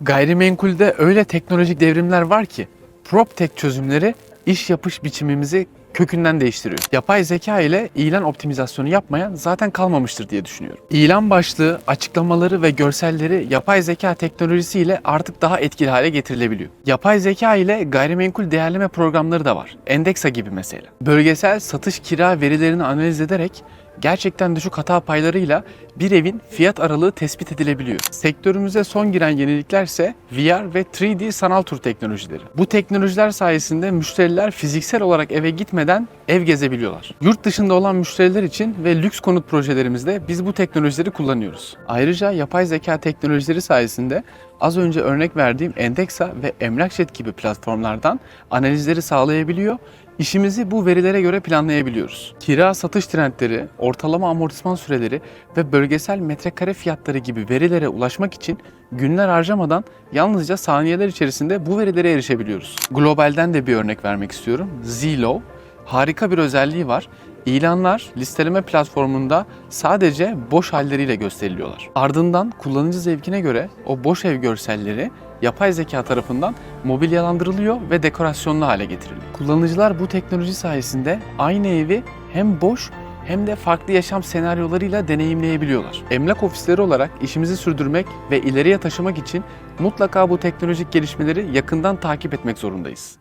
Gayrimenkulde öyle teknolojik devrimler var ki PropTech çözümleri iş yapış biçimimizi kökünden değiştiriyor. Yapay zeka ile ilan optimizasyonu yapmayan zaten kalmamıştır diye düşünüyorum. İlan başlığı, açıklamaları ve görselleri yapay zeka teknolojisiyle artık daha etkili hale getirilebiliyor. Yapay zeka ile gayrimenkul değerleme programları da var. Endexa gibi mesela. Bölgesel satış kira verilerini analiz ederek gerçekten düşük hata paylarıyla bir evin fiyat aralığı tespit edilebiliyor. Sektörümüze son giren yenilikler ise VR ve 3D sanal tur teknolojileri. Bu teknolojiler sayesinde müşteriler fiziksel olarak eve gitmeden ev gezebiliyorlar. Yurt dışında olan müşteriler için ve lüks konut projelerimizde biz bu teknolojileri kullanıyoruz. Ayrıca yapay zeka teknolojileri sayesinde az önce örnek verdiğim Endexa ve Emlakjet gibi platformlardan analizleri sağlayabiliyor İşimizi bu verilere göre planlayabiliyoruz. Kira satış trendleri, ortalama amortisman süreleri ve bölgesel metrekare fiyatları gibi verilere ulaşmak için günler harcamadan yalnızca saniyeler içerisinde bu verilere erişebiliyoruz. Globalden de bir örnek vermek istiyorum. Zillow harika bir özelliği var. İlanlar listeleme platformunda sadece boş halleriyle gösteriliyorlar. Ardından kullanıcı zevkine göre o boş ev görselleri yapay zeka tarafından mobilyalandırılıyor ve dekorasyonlu hale getiriliyor. Kullanıcılar bu teknoloji sayesinde aynı evi hem boş hem de farklı yaşam senaryolarıyla deneyimleyebiliyorlar. Emlak ofisleri olarak işimizi sürdürmek ve ileriye taşımak için mutlaka bu teknolojik gelişmeleri yakından takip etmek zorundayız.